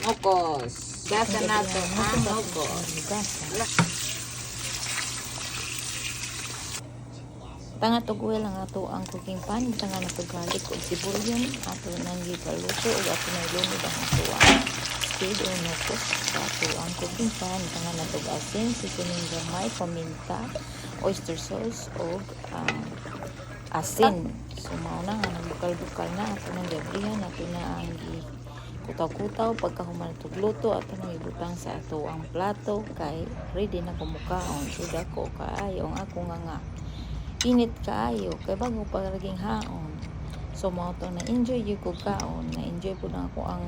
Nukos. Gasa nato ang nukos. Tanga tugoy lang ato ang cooking pan, tanga na to garlic o sibulyon, ato nang gipaluto o ato na ilunod ang ato ang speed o nukos ato ang cooking pan, tanga na to asin, seasoning gamay, paminta, oyster sauce o um, asin. So mao na nga nagbukal-bukal na. Ato nang gabrihan, ato na ang kutaw-kutaw pagkahuman itong luto at nang ibutang sa ato ang plato kay ready na kumukaon so dako kaayo ang ako nga nga. Init kaayo. Kay bago pa laging haon. So mao to na enjoy yung ko kaon. Na enjoy po na ako ang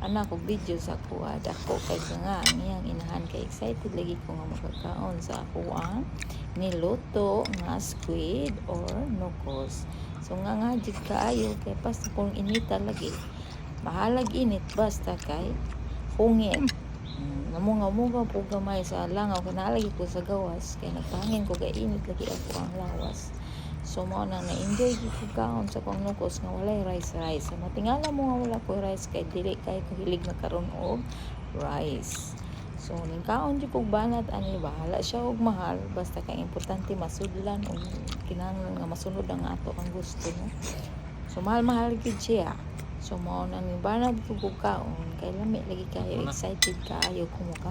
anak ko video sa kuha dako. Kay sa nga niyang inahan kay excited lagi ko nga makakaon sa ako ang niluto nga squid or nukos so nga nga jud kaayo. Kay pas kung inita lagi mahalag init basta kay hungit. Mm, namunga-munga po gamay sa langaw kanalagi ko sa gawas kay nagpangin ko kay init lagi ako ang lawas. So mo na na-enjoy ko kaon sa kong nukos nga walay rice rice sa matingala mo nga wala ko rice kay dili kay ko hilig na karon og rice. So ning kaon di kog banat ani bahala siya og mahal. Basta kay importante masudlan og kinahanglan nga masunod ang ato ang gusto no? So mahal mahal gid siya So, mo na ni Barnard kay lami lagi kayo excited kayo kumuka